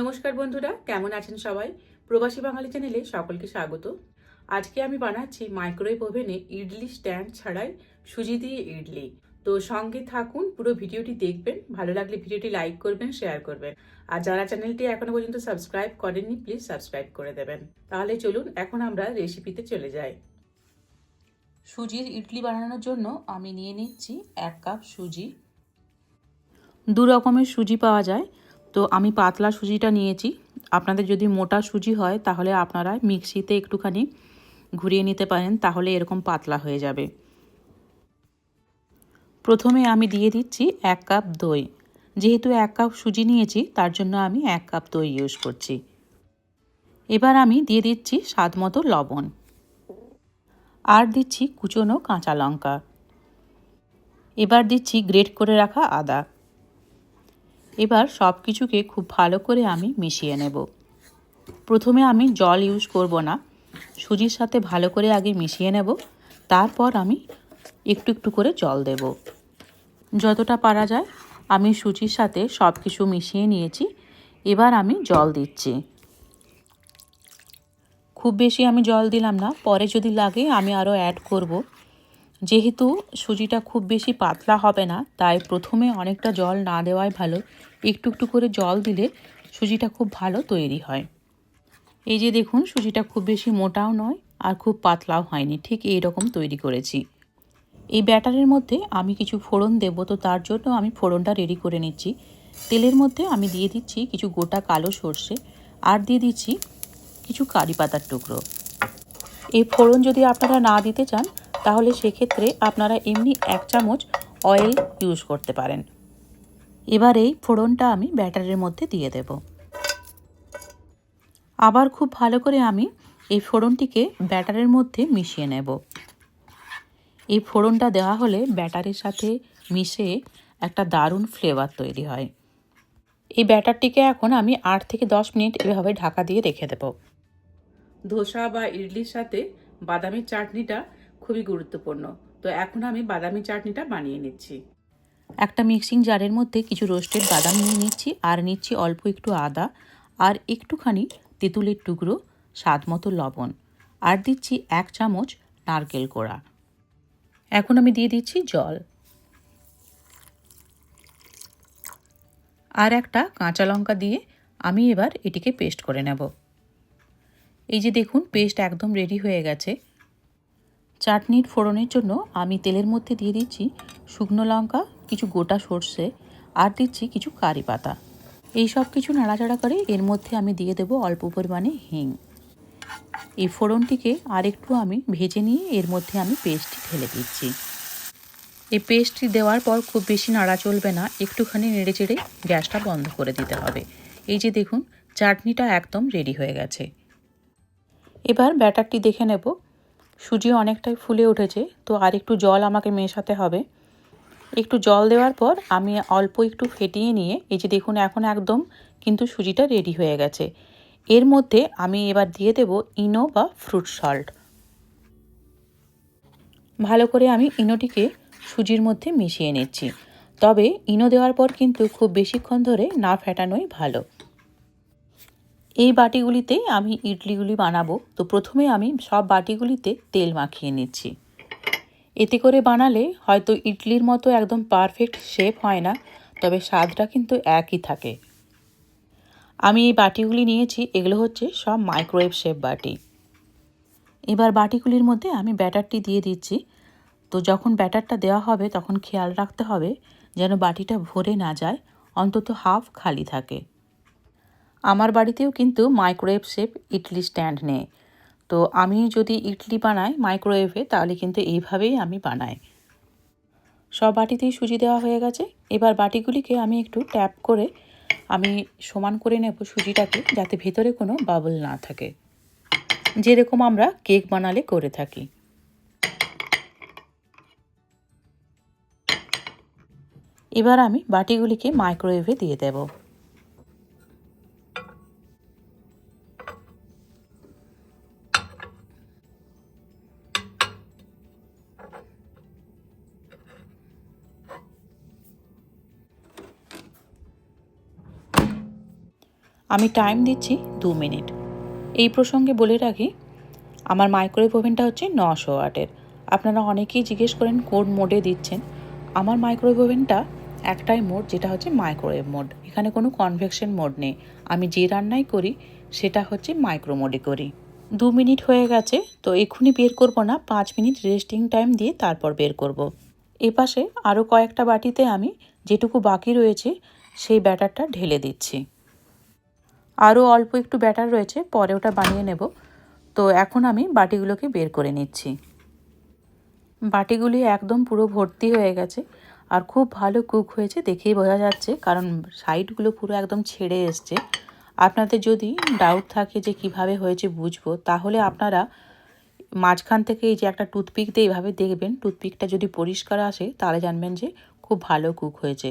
নমস্কার বন্ধুরা, কেমন আছেন সবাই? প্রবাসী বাঙালি চ্যানেলে সকলকে স্বাগত। আজকে আমি বানাচ্ছি মাইক্রোওয়েভ ওভেনে ইডলি স্ট্যান্ড ছাড়াই সুজি দিয়ে ইডলি। তো সঙ্গে থাকুন, পুরো ভিডিওটি দেখবেন, ভালো লাগলে ভিডিওটি লাইক করবেন শেয়ার করবেন। আর যারা চ্যানেলটি এখনও পর্যন্ত সাবস্ক্রাইব করেননি প্লিজ সাবস্ক্রাইব করে দেবেন। তাহলে চলুন, এখন আমরা রেসিপিতে চলে যাই। সুজির ইডলি বানানোর জন্য আমি নিয়ে নিচ্ছি এক কাপ সুজি। দু রকমের সুজি পাওয়া যায়। তো আমি পাতলা সুজিটা নিয়েছি। আপনাদের যদি মোটা সুজি হয়, তাহলে আপনারা মিক্সিতে একটুখানি ঘুরিয়ে নিতে পারেন, তাহলে এরকম পাতলা হয়ে যাবে। প্রথমে আমি দিয়ে দিচ্ছি এক কাপ দই। যেহেতু এক কাপ সুজি নিয়েছি, তার জন্য আমি এক কাপ দই ইউজ করছি। এবার আমি দিয়ে দিচ্ছি স্বাদ মতো লবণ। আর দিচ্ছি কুচনো কাঁচা লঙ্কা। এবার দিচ্ছি গ্রেট করে রাখা আদা। এবার সব কিছুকে খুব ভালো করে আমি মিশিয়ে নেব। প্রথমে আমি জল ইউজ করব না। সুজির সাথে ভালো করে আগে মিশিয়ে নেব। তারপর আমি একটু একটু করে জল দেব। যতটা পারা যায় আমি সুজির সাথে সব কিছু মিশিয়ে নিয়েছি। এবার আমি জল দিচ্ছি। খুব বেশি আমি জল দিলাম না। পরে যদি লাগে আমি আরও অ্যাড করব। যেহেতু সুজিটা খুব বেশি পাতলা হবে না, তাই প্রথমে অনেকটা জল না দেওয়াই ভালো। একটু একটু করে জল দিলে সুজিটা খুব ভালো তৈরি হয়। এই যে দেখুন, সুজিটা খুব বেশি মোটাও নয় আর খুব পাতলাও হয়নি, ঠিক এই রকম তৈরি করেছি। এই ব্যাটারের মধ্যে আমি কিছু ফোড়ন দেবো, তো তার জন্য আমি ফোড়নটা রেডি করে নিচ্ছি। তেলের মধ্যে আমি দিয়ে দিচ্ছি কিছু গোটা কালো সর্ষে আর দিয়ে দিচ্ছি কিছু কারি পাতার টুকরো। এই ফোড়ন যদি আপনারা না দিতে চান তাহলে সেক্ষেত্রে আপনারা এমনি এক চামচ অয়েল ইউজ করতে পারেন। এবার এই ফোড়নটা আমি ব্যাটারের মধ্যে দিয়ে দেব। আবার খুব ভালো করে আমি এই ফোড়নটিকে ব্যাটারের মধ্যে মিশিয়ে নেব। এই ফোড়নটা দেওয়া হলে ব্যাটারের সাথে মিশে একটা দারুণ ফ্লেভার তৈরি হয়। এই ব্যাটারটিকে এখন আমি আট থেকে দশ মিনিট এভাবে ঢাকা দিয়ে রেখে দেব। ধোসা বা ইডলির সাথে বাদামের চাটনিটা খুবই গুরুত্বপূর্ণ। তো এখন আমি বাদামি চাটনিটা বানিয়ে নিচ্ছি। একটা মিক্সিং জারের মধ্যে কিছু রোস্টেড বাদাম নিয়ে নিচ্ছি, আর নিচ্ছি অল্প একটু আদা, আর একটুখানি তেঁতুলের টুকরো, স্বাদ মতো লবণ। আর দিচ্ছি এক চামচ নারকেল কোড়া। এখন আমি দিয়ে দিচ্ছি জল। আর একটা কাঁচা লঙ্কা দিয়ে আমি এবার এটিকে পেস্ট করে নেব। এই যে দেখুন, পেস্ট একদম রেডি হয়ে গেছে। চাটনির ফোড়নের জন্য আমি তেলের মধ্যে দিয়ে দিচ্ছি শুকনো লঙ্কা, কিছু গোটা সর্ষে আর দিচ্ছি কিছু কারি পাতা। এই সব কিছু নাড়াচাড়া করে এর মধ্যে আমি দিয়ে দেব অল্প পরিমাণে হিং। এই ফোড়নটিকে আরেকটু আমি ভেজে নিয়ে এর মধ্যে আমি পেস্টটি ঢেলে দিচ্ছি। এই পেস্টটি দেওয়ার পর খুব বেশি নাড়া চলবে না, একটুখানি নেড়ে চেড়ে গ্যাসটা বন্ধ করে দিতে হবে। এই যে দেখুন, চাটনিটা একদম রেডি হয়ে গেছে। এবার ব্যাটারটি দেখে নেব সুজি অনেকটাই ফুলে উঠেছে, তো আর একটু জল আমাকে মেশাতে হবে। একটু জল দেওয়ার পর আমি অল্প একটু ফেটিয়ে নিয়ে, এই যে দেখুন এখন একদম কিন্তু সুজিটা রেডি হয়ে গেছে। এর মধ্যে আমি এবার দিয়ে দেব ইনো বা ফ্রুট সল্ট ভালো করে আমি ইনোটিকে সুজির মধ্যে মিশিয়ে নিচ্ছি। তবে ইনো দেওয়ার পর কিন্তু খুব বেশিক্ষণ ধরে না ফেটানোই ভালো। এই বাটিগুলিতে আমি ইডলিগুলি বানাবো। তো প্রথমে আমি সব বাটিগুলিতে তেল মাখিয়ে নিচ্ছি। এতে করে বানালে হয়তো ইডলির মতো একদম পারফেক্ট শেপ হয় না, তবে স্বাদটা কিন্তু একই থাকে। আমি এই বাটিগুলি নিয়েছি, এগুলো হচ্ছে সব মাইক্রোওয়েভ শেপ বাটি। এবার বাটিগুলির মধ্যে আমি ব্যাটারটি দিয়ে দিচ্ছি। তো যখন ব্যাটারটা দেওয়া হবে, তখন খেয়াল রাখতে হবে যেন বাটিটা ভরে না যায়, অন্তত হাফ খালি থাকে। আমার বাড়িতেও কিন্তু মাইক্রোওয়েভ শেপ ইডলি স্ট্যান্ড নেই। তো আমি যদি ইডলি বানাই মাইক্রোওয়েভে তাহলে কিন্তু এইভাবেই আমি বানাই। সব বাটিতেই সুজি দেওয়া হয়ে গেছে। এবার বাটিগুলিকে আমি একটু ট্যাপ করে আমি সমান করে নেব সুজিটাকে, যাতে ভেতরে কোনো বাবল না থাকে। যেরকম আমরা কেক বানালে করে থাকি। এবার আমি বাটিগুলিকে মাইক্রোওয়েভে দিয়ে দেবো। আমি টাইম দিচ্ছি দু মিনিট। এই প্রসঙ্গে বলে রাখি, আমার মাইক্রোওয়েভ ওভেনটা হচ্ছে নশো ওয়াটের। আপনারা অনেকেই জিজ্ঞেস করেন, কোন মোডে দিচ্ছেন? আমার মাইক্রোওয়েভ ওভেনটা একটাই মোড যেটা হচ্ছে মাইক্রোওয়েভ মোড এখানে কোনো কনভেকশন মোড নেই। আমি যে রান্নাই করি, সেটা হচ্ছে মাইক্রো মোডে করি। দু মিনিট হয়ে গেছে, তো এক্ষুনি বের করব না। পাঁচ মিনিট রেস্টিং টাইম দিয়ে তারপর বের করব। এপাশে আরও কয়েকটা বাটিতে আমি যেটুকু বাকি রয়েছে, সেই ব্যাটারটা ঢেলে দিচ্ছি। আরও অল্প একটু ব্যাটার রয়েছে, পরে ওটা বানিয়ে নেব। তো এখন আমি বাটিগুলোকে বের করে নিচ্ছি। বাটিগুলি একদম পুরো ভর্তি হয়ে গেছে আর খুব ভালো কুক হয়েছে দেখেই বোঝা যাচ্ছে, কারণ সাইডগুলো পুরো একদম ছেড়ে এসছে। আপনাদের যদি ডাউট থাকে যে কীভাবে হয়েছে বুঝব, তাহলে আপনারা মাঝখান থেকে এই যে একটা টুথপিক দিয়ে এইভাবে দেখবেন টুথপিকটা যদি পরিষ্কার আসে, তাহলে জানবেন যে খুব ভালো কুক হয়েছে।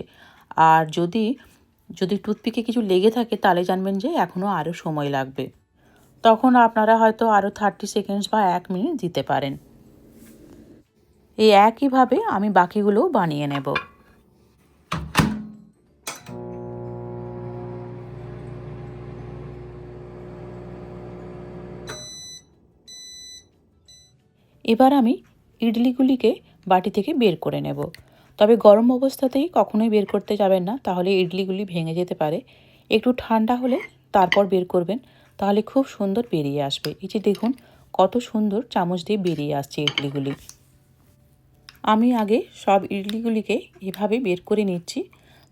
আর যদি যদি টুথপিকে কিছু লেগে থাকে, তাহলে জানবেন যে এখনও আরও সময় লাগবে। তখন আপনারা হয়তো আরও থার্টি সেকেন্ডস বা এক মিনিট দিতে পারেন। এই একইভাবে আমি বাকিগুলোও বানিয়ে নেব। এবার আমি ইডলিগুলিকে বাটি থেকে বের করে নেব। তবে গরম অবস্থাতেই কখনোই বের করতে যাবেন না, তাহলে ইডলিগুলি ভেঙে যেতে পারে। একটু ঠান্ডা হলে তারপর বের করবেন, তাহলে খুব সুন্দর বেরিয়ে আসবে। এই যে দেখুন, কত সুন্দর চামচ দিয়ে বেরিয়ে আসছে ইডলিগুলি। আমি আগে সব ইডলিগুলিকে এভাবে বের করে নিচ্ছি।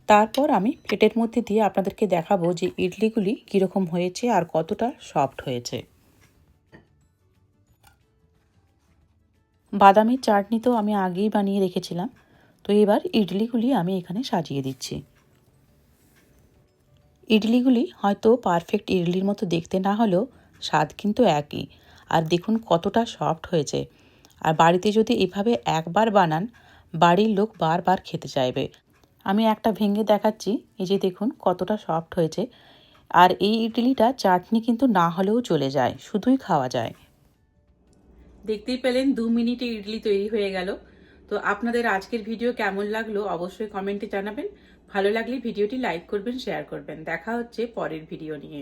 তারপর আমি প্লেটের মধ্যে দিয়ে আপনাদেরকে দেখাবো যে ইডলিগুলি কীরকম হয়েছে আর কতটা সফট হয়েছে। বাদামের চাটনি তো আমি আগেই বানিয়ে রেখেছিলাম। তো এবার ইডলিগুলি আমি এখানে সাজিয়ে দিচ্ছি। ইডলিগুলি হয়তো পারফেক্ট ইডলির মতো দেখতে না হলেও স্বাদ কিন্তু একই। আর দেখুন কতটা সফট হয়েছে। আর বাড়িতে যদি এভাবে একবার বানান, বাড়ির লোক বারবার খেতে চাইবে। আমি একটা ভেঙে দেখাচ্ছি, এই যে দেখুন কতটা সফট হয়েছে। আর এই ইডলিটা চাটনি কিন্তু না হলেও চলে যায়, শুধুই খাওয়া যায়। দেখতেই পেলেন দু মিনিটে ইডলি তৈরি হয়ে গেল। তো আপনাদের আজকের ভিডিও কেমন লাগল অবশ্যই কমেন্টে জানাবেন। ভালো লাগলে ভিডিওটি লাইক করবেন, শেয়ার করবেন। দেখা হচ্ছে পরের ভিডিও নিয়ে।